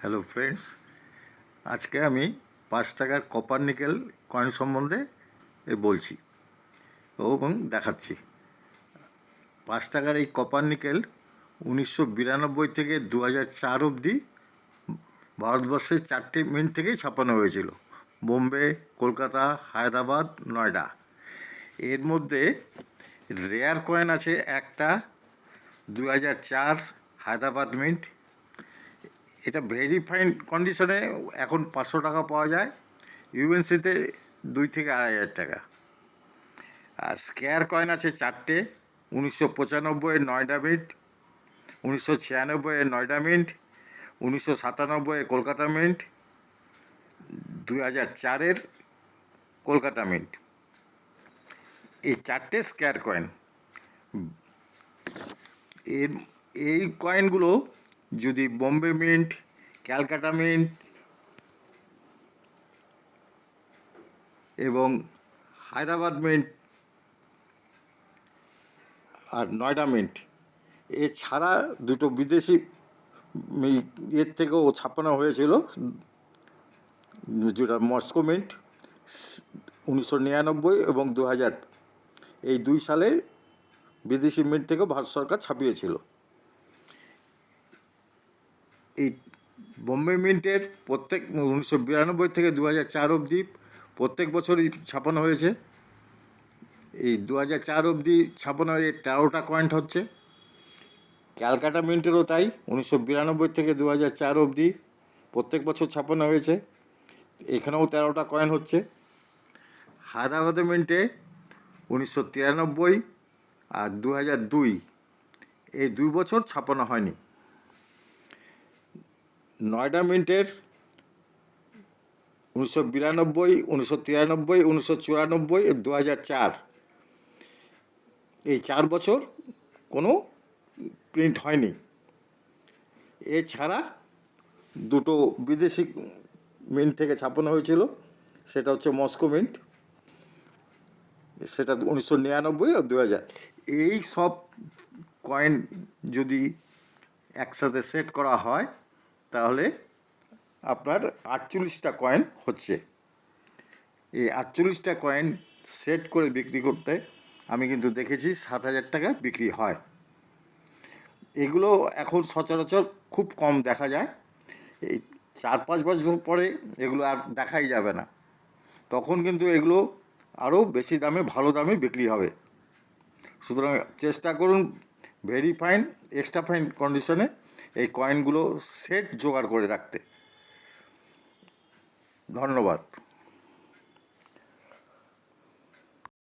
Hello friends আজকে আমি পাঁচ টাকার কপার নিকেল কয়েন সম্বন্ধে বলছি এবং দেখাচ্ছি। পাঁচ টাকার এই কপার নিকেল উনিশশো বিরানব্বই থেকে দু হাজার চার অবধি ভারতবর্ষের চারটে মিন্ট থেকেই ছাপানো হয়েছিল। বোম্বে, কলকাতা, হায়দ্রাবাদ, নয়ডা। এর মধ্যে রেয়ার কয়েন আছে একটা দু হাজার চার হায়দ্রাবাদ মিন্ট এটা ভেরি ফাইন কন্ডিশনে এখন পাঁচশো টাকা পাওয়া যায়। ইউএনসিতে দুই থেকে আড়াই হাজার টাকা। আর স্কেয়ার কয়েন আছে চারটে, উনিশশো পঁচানব্বইয়ের নয়ডা মিন্ট, উনিশশো ছিয়ানব্বইয়ের নয়ডা মিন্ট, উনিশশো সাতানব্বইয়ের কলকাতা মিন্ট, দুই হাজার চারের কলকাতা মিন্ট। এই চারটে স্কেয়ার কয়েন এই কয়েনগুলো যদি বম্বে মিন্ট, ক্যালকাটা মিন্ট এবং হায়দ্রাবাদ মিন্ট আর নয়ডা মিন্ট, এছাড়া দুটো বিদেশি ইয়ের থেকেও ছাপানো হয়েছিল। যেটা মস্কো মিন্ট, উনিশশো নিরানব্বই এবং দু হাজার এই দুই সালে বিদেশি মিন্ট থেকেও ভারত সরকার ছাপিয়েছিল। এই বোম্বে মিন্টের প্রত্যেক উনিশশো বিরানব্বই থেকে দু হাজার চার অবধি প্রত্যেক বছরই ছাপানো হয়েছে। এই দু হাজার চার অবধি ছাপানো হয়ে তেরোটা কয়েন্ট হচ্ছে। ক্যালকাটা মিন্টেরও তাই উনিশশো বিরানব্বই থেকে দু হাজার চার অবধি প্রত্যেক বছর ছাপানো হয়েছে। এখানেও তেরোটা কয়েন হচ্ছে। হায়দ্রাবাদের মিন্টে উনিশশো তিরানব্বই আর দু হাজার দুই এই দুই বছর ছাপানো হয়নি। নয়ডা মিন্টের উনিশশো বিরানব্বই, উনিশশো তিরানব্বই, উনিশশো চুরানব্বই দু হাজার চার। এই চার বছর কোনো প্রিন্ট হয়নি। এছাড়া দুটো বিদেশি মিন্ট থেকে ছাপানো হয়েছিল। সেটা হচ্ছে মস্কো মিন্ট, সেটা উনিশশো নিরানব্বই আর দু হাজার এই সব কয়েন যদি একসাথে সেট করা হয় তাহলে আপনার আটচল্লিশটা কয়েন হচ্ছে। এই আটচল্লিশটা কয়েন সেট করে বিক্রি করতে আমি কিন্তু দেখেছি সাত হাজার টাকা বিক্রি হয়। এগুলো এখন সচরাচর খুব কম দেখা যায়। এই চার পাঁচ বছর পরে এগুলো আর দেখাই যাবে না। তখন কিন্তু এগুলো আরও বেশি দামে, ভালো দামে বিক্রি হবে। সুতরাং চেষ্টা করুন ভেরি ফাইন এক্সট্রা ফাইন কন্ডিশনে এই কয়েনগুলো সেট জোগাড় করে রাখতে। ধন্যবাদ।